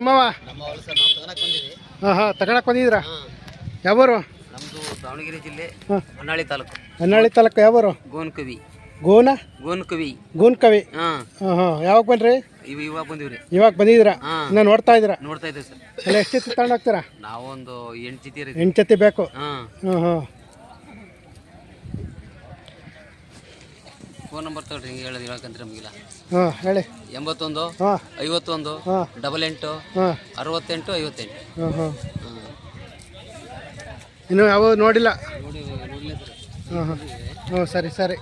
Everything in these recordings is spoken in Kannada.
ನಿಮ್ಮವ ಹಾಂ ಹಾಂ ತಗೊಳಕ್ ಬಂದಿದ್ದೀರಾ? ಹಾಂ. ಯಾವರು? ನಮ್ಮದು ದಾವಣಗೆರೆ ಜಿಲ್ಲೆ ಹೊನ್ನಾಳಿ ತಾಲೂಕು. ಹೊನ್ನಾಳಿ ತಾಲೂಕು ಯಾವರು? ಗೋನ್ಕವಿ. ಗೋನ? ಗೋನ್ಕವಿ. ಗೂನ್ಕವಿ. ಹಾಂ. ಹಾಂ ಹಾಂ. ಯಾವಾಗ ಬನ್ರಿ ಇವು ಇವಾಗ ಬಂದಿವ್ರಿ ಇವಾಗ ಬಂದಿದ್ದೀರಾ? ಹಾಂ. ನಾನು ನೋಡ್ತಾ ಇದ್ದೀರಾ? ನೋಡ್ತಾ ಇದ್ದೀವಿ ಸರ್. ಎಲ್ಲ ಎಷ್ಟು ಜೊತೆ ತಗೊಂಡು ಹೋಗ್ತೀರಾ? ನಾವೊಂದು ಎಂಟು ಜೊತೆ ರೀ. ಎಂಟು ಜೊತೆ ಬೇಕು? ಹಾಂ. ಹಾಂ ಹಾಂ. ಫೋನ್ ನಂಬರ್ ತಗೊಳ್ರಿ ಹಿಂಗೆ ಹೇಳೋದು ಹೇಳಕಂತ್ರಿ ನಮಗಿಲ್ಲ. ಹಾಂ ಹೇಳಿ. ಎಂಬತ್ತೊಂದು ಹಾಂ. ಐವತ್ತೊಂದು ಹಾಂ. ಡಬಲ್ ಎಂಟು ಹಾಂ. ಅರವತ್ತೆಂಟು ಐವತ್ತೆಂಟು. ಹಾಂ ಹಾಂ. ಇನ್ನೂ ಯಾವ ನೋಡಿಲ್ಲ? ನೋಡಿ ಹಾಂ ಹಾಂ. ಹ್ಞೂ ಸರಿ ಸರಿ.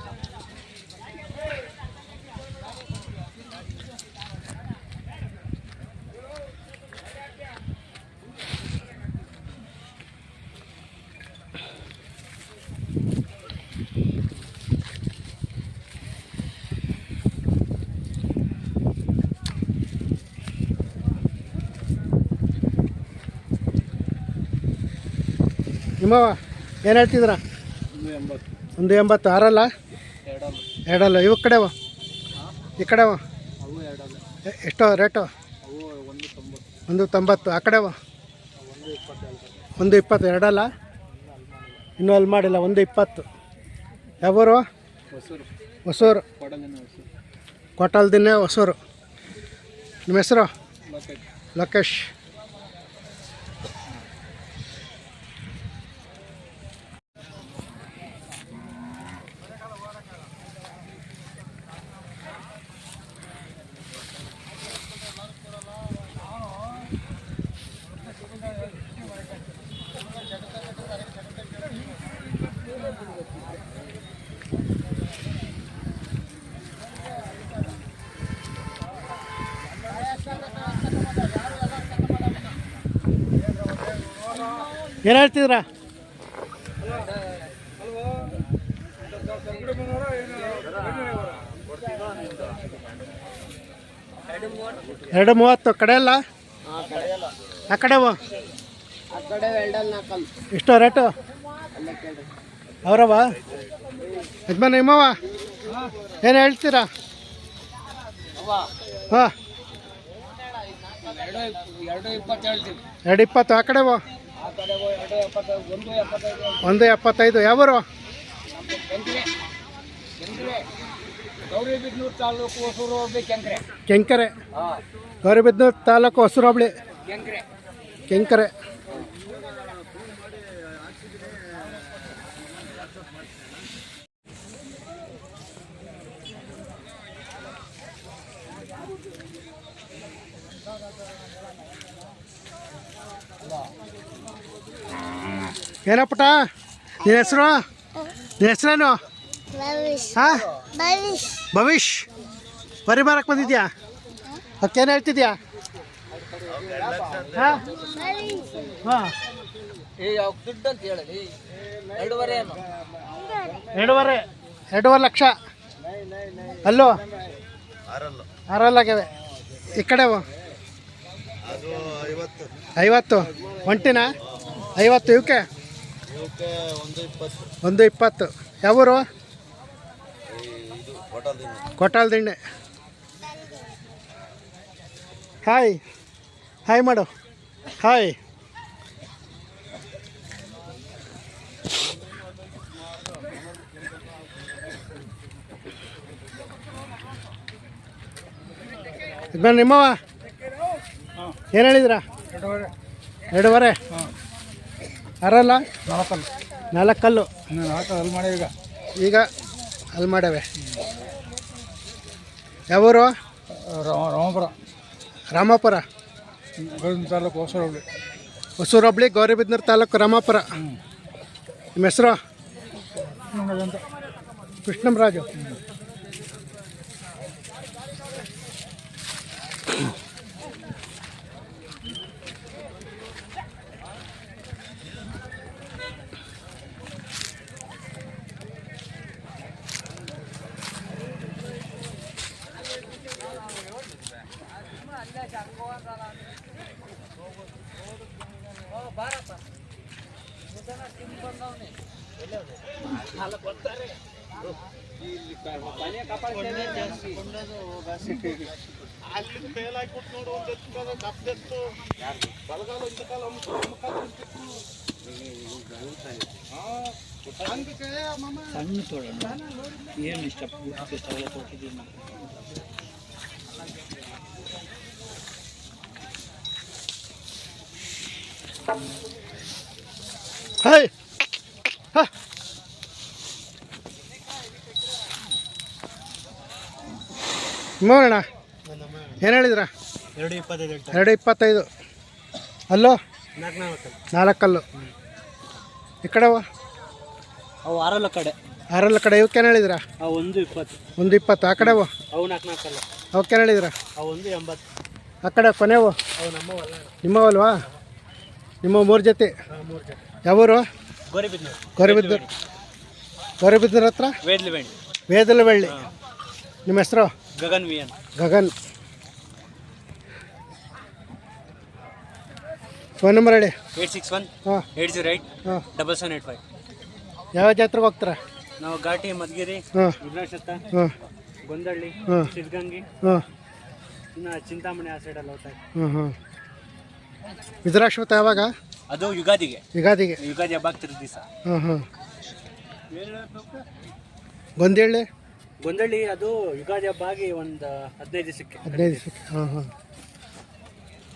ನಿಮ್ಮವ ಏನು ಹೇಳ್ತಿದ್ರ ಒಂದು ಎಂಬತ್ತು. ಆರಲ್ಲ? ಎರಡಲ್ಲ. ಇವು ಕಡೆವ? ಈ ಕಡೆವ? ಎಷ್ಟೋ? ರೇಟು? ಒಂದು ತೊಂಬತ್ತು. ಆ ಕಡೆವ? ಒಂದು ಇಪ್ಪತ್ತು. ಎರಡಲ್ಲ? ಇನ್ನೂ ಅಲ್ಲಿ ಮಾಡಿಲ್ಲ. ಒಂದು ಇಪ್ಪತ್ತು. ಯಾವೂರು? ಹೊಸೂರು. ಕೊಟ್ಟಲ್ದಿನ್ನೇ ಹೊಸೂರು. ನಿಮ್ಮ ಹೆಸರು? ಲೋಕೇಶ್. ಏನು ಹೇಳ್ತಿದ್ರ? ಎರಡು ಮೂವತ್ತು, ಕಡೆ ಅಲ್ಲ ಆ ಕಡೆ ಎಷ್ಟು ರೇಟು? ಅವರವ ಯಜಮಾನ ನಿಮ್ಮವ ಏನು ಹೇಳ್ತೀರಾ? ಹಾಂ. ಎರಡು ಇಪ್ಪತ್ತು ಆ ಕಡೆವು ಒಂದು ಎಪ್ಪತ್ತೈದು. ಯಾವರು? ಗೌರಿಬಿದ್ನೂರು ತಾಲೂಕು ಹೊಸೂರು ಹೋಬಳಿ ಕೆಂಕ್ರೆ. ಕೆಂಕರೆ. ಗೌರಿಬಿದನೂರು ತಾಲೂಕು ಹೊಸರು ಹೋಬಳಿ. ಕೆಂಕ್ರೆ. ಕೆಂಕರೆ. ಏನಪ್ಪಟ? ನಿನ್ನ ಹೆಸರು? ನಿನ್ನ ಹೆಸರೇನು? ಭವಿಷ್ ಹಾಂ? ಭವಿಷ್ ಭವಿಷ್ ಬರಿ ಮಾರಕ್ಕೆ ಬಂದಿದ್ಯಾ? ಅದಕ್ಕೇನು ಹೇಳ್ತಿದ್ಯಾ? ಹಾಂ? ಹಾಂ. ಎರಡೂವರೆ. ಎರಡೂವರೆ ಲಕ್ಷ. ಅಲ್ಲೋ? ಆರಲ್ಲಾಗ್ಯವೆ. ಈ ಕಡೆ ಐವತ್ತು. ಒಂಟಿನ? ಐವತ್ತು. ಇವಕ್ಕೆ? ಒಂದು ಇಪ್ಪತ್ತು. ಯಾವೂರು? ಕೊಟ್ಟಾಲ್ ಹಾಯ್. ಹಾಯ್ ಮಾಡು. ಹಾಯ್. ನಿಮ್ಮವ ಏನು ಹೇಳಿದ್ರಾ? ಎರಡೂವರೆ. ಅರಲ್ಲ? ನಾಲ್ಕಲ್ಲು. ನಾಲ್ಕಲ್ಲು. ನಾಲ್ಕು ಅಲ್ಲಿ ಮಾಡಿ ಈಗ. ಈಗ ಅಲ್ಲಿ ಮಾಡ್ಯಾವೆ. ಯಾವೂರು? ರಾಮಪುರ. ರಾಮಾಪುರ. ಗೌರಿಬಿದ್ನೂರು ತಾಲೂಕು ಹೊಸೂರು ಹುಬ್ಳಿ ಹೊಸೂರು ಹುಬ್ಳಿ ಗೌರಿಬಿದ್ನೂರು ತಾಲೂಕು ರಾಮಾಪುರ. ನಿಮ್ಮ ಹೆಸರು? ಅಲ್ಲಿ ಫೇಲ್ ಆಗ್ಬಿಟ್ಟು ನೋಡು ಒಂದು ತಪ್ಪದೆತ್ತು ಬಲಗಾಲ ಇಂಥ ಕಾಲ ಸಣ್ಣ ತೊಡೋಣ ಏನು ಇಷ್ಟ ಪೂರ್ತಿ ಸವಲ ಕೊಟ್ಟಿದ್ದೀನಿ Thank you. ಹಾಯ್ ಹಾ. ನೋಡೋಣ. ಏನು ಹೇಳಿದ್ರ? ಎರಡು ಇಪ್ಪತ್ತೈದು. ಎರಡು ಇಪ್ಪತ್ತೈದು ಅಲ್ಲೋ? ನಾಲ್ಕು ಕಲ್ಲು ನಾಲ್ಕಲ್ಲು. ಈ ಕಡೆವ ಅವು ಆರಲ್ಲ ಕಡೆ. ಆರಲ್ಲ ಕಡೆ. ಇವಕ್ಕೇನು ಹೇಳಿದ್ರ? ಒಂದು ಇಪ್ಪತ್ತು. ಒಂದು ಇಪ್ಪತ್ತು. ಆ ಕಡೆ ಅವು ನಾಲ್ಕು ನಾಲ್ಕಲ್ಲ ಅವಕ್ಕೇನು ಹೇಳಿದ್ರ? ಅವು ಒಂದು ಎಂಬತ್ತು. ಆ ಕಡೆ ಕೊನೆವು ಅವು ನಮ್ಮವಲ್ಲ ನಿಮ್ಮವಲ್ವಾ ನಿಮ್ಮ ಮೂರು ಜೊತೆ? ಮೂರು ಜನ ಯಾವೂರು? ಗೌರಿಬಿದ್ದೂರು. ಗೌರಿಬಿದ್ದೂರ. ಹತ್ರ? ವೇದಲಬಳ್ಳಿ ವೇದಲಬಳ್ಳಿ. ವೇದಲ ಬೆಳ್ಳಿ ನಿಮ್ಮ ಹೆಸರು? Gagan V N Gagan. Phone number ಹೇಳಿ. ಏಟ್ ಸಿಕ್ಸ್ ಒನ್ ಹಾಂ. ಏಟ್ ಜೀರೋ ಏಯ್ಟ್ ಹಾಂ. Double seven eight five. ಯಾವ ಜಾತ್ರೆಗೆ ಹೋಗ್ತಾರೆ? ನಾವು ಘಾಟಿ ಮಧುಗಿರಿ ಹಾಂ. ಹಾಂ. ಗೊಂದಳ್ಳಿ ಹಾಂ. ಸಿದ್ಧಗಂಗಿ. ಹಾಂ. ಇನ್ನು ಚಿಂತಾಮಣಿ ಆ ಸೈಡಲ್ಲಿ ಹೋಗ್ತಾ ಹ್ಞೂ ಹ್ಞೂ ಹಾಂ ಯಾವಾಗ? ಅದು ಯುಗಾದಿಗೆ. ಯುಗಾದಿಗೆ. ಯುಗಾದಿ ಹಬ್ಬ ಆಗ್ತಿರೋ ದಿವಸ. ಹಾಂ ಹಾಂ ಗೊಂದೇಳಿ ಗೊಂದಳ್ಳಿ ಅದು ಯುಗಾದಿ ಹಬ್ಬ ಆಗಿ ಒಂದು ಹದಿನೈದು ದಿವಸಕ್ಕೆ. ಹದಿನೈದು ದಿವಸಕ್ಕೆ. ಹಾಂ ಹಾಂ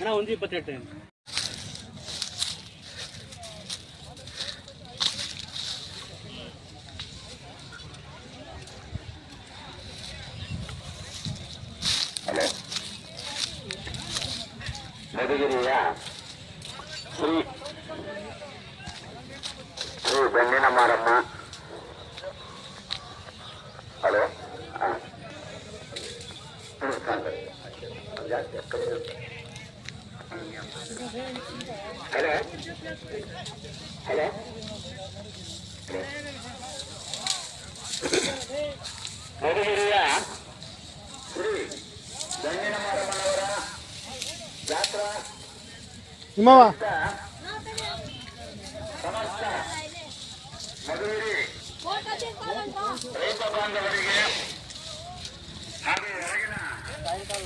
ಅಣ್ಣ ಒಂದು ಇಪ್ಪತ್ತೆರಡು ಮಧುಗಿರಿಯ ಶ್ರೀ ಶ್ರೀ ಬೆಣ್ಣಿನ ಮಾರಮ್ಮ ಹಲೋ ಹಾ. ಹ್ಮ್, ಸಾಕು. ಜಾಸ್ತಿ ಕಮ್ಮಿ ಉಂಟು. ಹಲೋ ಹಲೋ ಮಧುಗಿರಿಯ ಶ್ರೀ ಬೆಣ್ಣಿನ ಮಾರಮ್ಮನವರ ಜಾತ್ರಾ ನಿಮ್ಮವ ಮಧುಗಿರಿ ರೈತ ಬಾಂಧವರಿಗೆ ಹಾಗೂ ಹೊರಗಿನ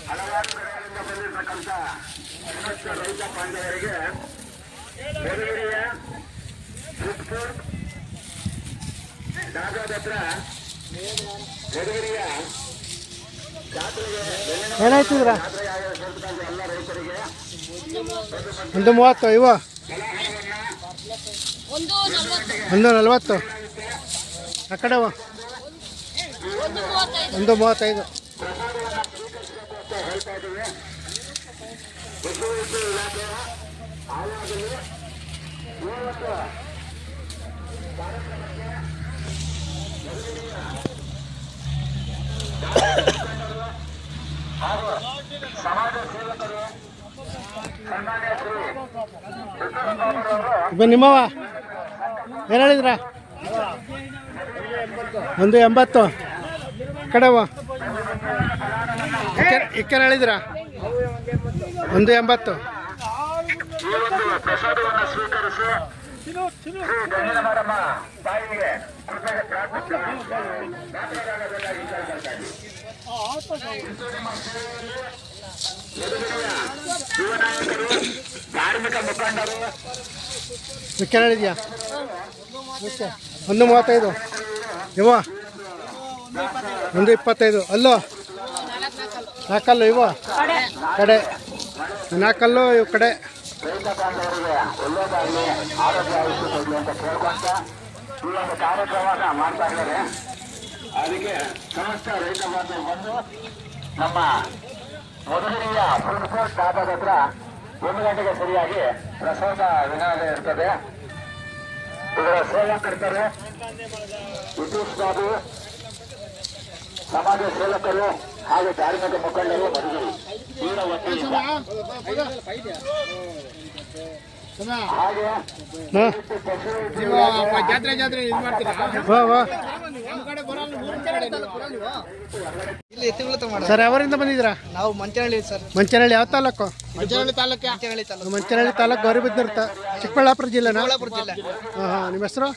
ಹಲವಾರು ಕಡೆಗಳಿಂದ ಬಂದಿರತಕ್ಕಂಥ ರೈತ ಬಾಂಧವರಿಗೆ ಮದುವೆಯ ದಾಗದ ಹತ್ರ ಮದುವೆಯ ಏನಾಯ್ತಿದ್ರ ಎಲ್ಲ ರೈತರಿಗೆ. ಒಂದು ಮೂವತ್ತು ಇವ ಒಂದು ನಲ್ವತ್ತು. ಆ ಕಡೆ ಒಂದು ಮೂವತ್ತೈದು. ಒಂದು ಮೂವತ್ತೈದು. ಶ್ರೀ ನಿಮ್ಮವ ಏನು ಹೇಳಿದ್ರ? ಒಂದು ಎಂಬತ್ತು. ಕಡೆವ ಇಕ್ಕೇನು ಹೇಳಿದ್ರ? ಒಂದು ಎಂಬತ್ತು. ಧಾರ್ಮಿಕ ಮುಖಂಡರು ಕೇಳಿದ್ಯಾ ಒಂದು ಮೂವತ್ತೈದು. ಇವ ಒಂದು ಇಪ್ಪತ್ತೈದು. ಅಲ್ಲೋ. ನಾಲ್ಕಲ್ಲು ಇವ ಕಡೆ. ನಾಲ್ಕಲ್ಲು ಇವು ಕಡೆ. ಮಾಡ್ತಾ ಇದ್ದಾರೆ ಅದಕ್ಕೆ ಸಮಸ್ತ ರೈತ ಬಂದು ನಮ್ಮ ಮಧುಗಿರಿಯ ಫುಡ್ ಕೋರ್ಟ್ ಹತ್ರ ಒಂದು ಗಂಟೆಗೆ ಸರಿಯಾಗಿ ಪ್ರಸಾದ ವಿನಾಲಯ ಇರ್ತದೆ. ಇದರ ಸೇವಾ ಕರ್ತಾರೆ ವಿದ್ಯುತ್ ಬಾಬು ಸಮಾಜ ಸೇವಕರು ಹಾಗೂ ಧಾರ್ಮಿಕ ಮುಖಂಡರು ಹಾಗೆ ಜಾತ್ರೆ ಜಾತ್ರೆ ಇದು ವಾ ಇಲ್ಲಿ ತಗೊಂಡು ಸರ್ ಯಾವರಿಂದ ಬಂದಿದ್ದೀರಾ? ನಾವು ಮಂಚನಹಳ್ಳಿ ಸರ್. ಮಂಚನಹಳ್ಳಿ ಯಾವ ತಾಲೂಕು? ಮಂಚನಹಳ್ಳಿ ತಾಲೂಕು. ಮಂಚನಹಳ್ಳಿ ತಾಲೂಕು. ಮಂಚನಹಳ್ಳಿ ತಾಲೂಕು ಗೌರಿಬಿದ್ನೂರು ತಾ ಚಿಕ್ಕಬಳ್ಳಾಪುರ ಜಿಲ್ಲೆ ಚಿಕ್ಕಬಳ್ಳಾಪುರ ಜಿಲ್ಲೆ. ಹಾಂ ಹಾಂ ನಿಮ್ಮ ಹೆಸರು?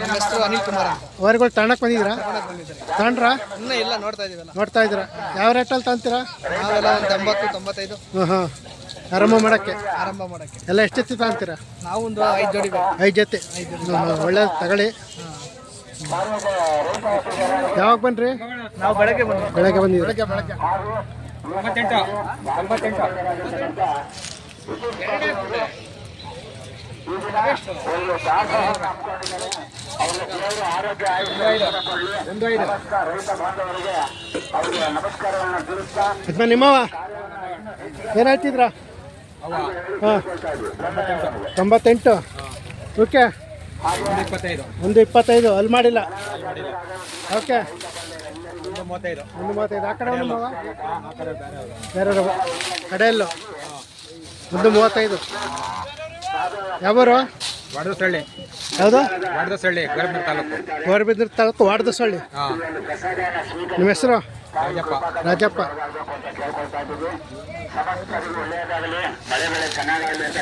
ನಿಮ್ಮ ಹೆಸರು ಅನಿಲ್ ಕುಮಾರ್ ಅಂತ. ಅವರುಗಳು ತಾಣಕ್ಕೆ ಬಂದಿದ್ದೀರಾ? ಬಂದಿದ್ದಾರೆ ತಾಂಡ್ರಾ ಇನ್ನೂ ಇಲ್ಲ ನೋಡ್ತಾ ಇದೀವಲ್ಲ. ನೋಡ್ತಾ ಇದ್ದೀರಾ? ಯಾವ ರೇಟಲ್ಲಿ ತಾಂತೀರಾ ನಾವೆಲ್ಲ ಒಂದು ಎಂಬತ್ತು ತೊಂಬತ್ತೈದು. ಹಾಂ ಹಾಂ. ಆರಂಭ ಮಾಡೋಕ್ಕೆ? ಆರಂಭ ಮಾಡೋಕ್ಕೆ. ಎಲ್ಲ ಎಷ್ಟು ಜೊತೆ ತಾಂತೀರಾ ನಾವು ಒಂದು ಐದು ಜೋಡಿ ಬೇಕು. ಐದು ಜೊತೆ. ಒಳ್ಳೆ ತಗೊಳ್ಳಿ. ಯಾವಾಗ ಬನ್ರಿ? ನಾವು ಬೆಳಗ್ಗೆ ಬಂದ್ವಿ ಬೆಳಗ್ಗೆ ತೊಂಬತ್ತೆಂಟು ತೊಂಬತ್ತೆಂಟು ಅವರಿಗೆ ನಮಸ್ಕಾರಗಳನ್ನ ತಿಳಿಸ್ತಾ ಯಜಮಾನ್ ನಿಮ್ಮವ ಏನು ಹೇಳ್ತಿದ್ರಾ? ಹಾಂ. ತೊಂಬತ್ತೆಂಟು. ಓಕೆ. ಒಂದು ಇಪ್ಪತ್ತೈದು. ಅಲ್ಲಿ ಮಾಡಿಲ್ಲ. ಓಕೆ. ಒಂದು ಮೂವತ್ತೈದು. ಒಂದು ಮೂವತ್ತೈದು. ಆ ಕಡೆ ಒಂದು ಬೇರೆ ಕಡೆಯಲ್ಲೂ. ಒಂದು ಮೂವತ್ತೈದು. ಯಾವರು? ವಾಡದಸಳ್ಳಿ. ಯಾವುದು? ವಾಡದಸಳ್ಳಿ ಗರ್ಭ ತಾಲೂಕು. ಗೌರಿಬಿದ್ರ ತಾಲೂಕು ವಾಡದಸಳ್ಳಿ. ನಿಮ್ಮ ಹೆಸರು? ರಾಜಪ್ಪ. ರಾಜಪ್ಪ. ಮಳೆ ಬೆಳೆ ಚೆನ್ನಾಗಾಗಲಿ ಅಂತ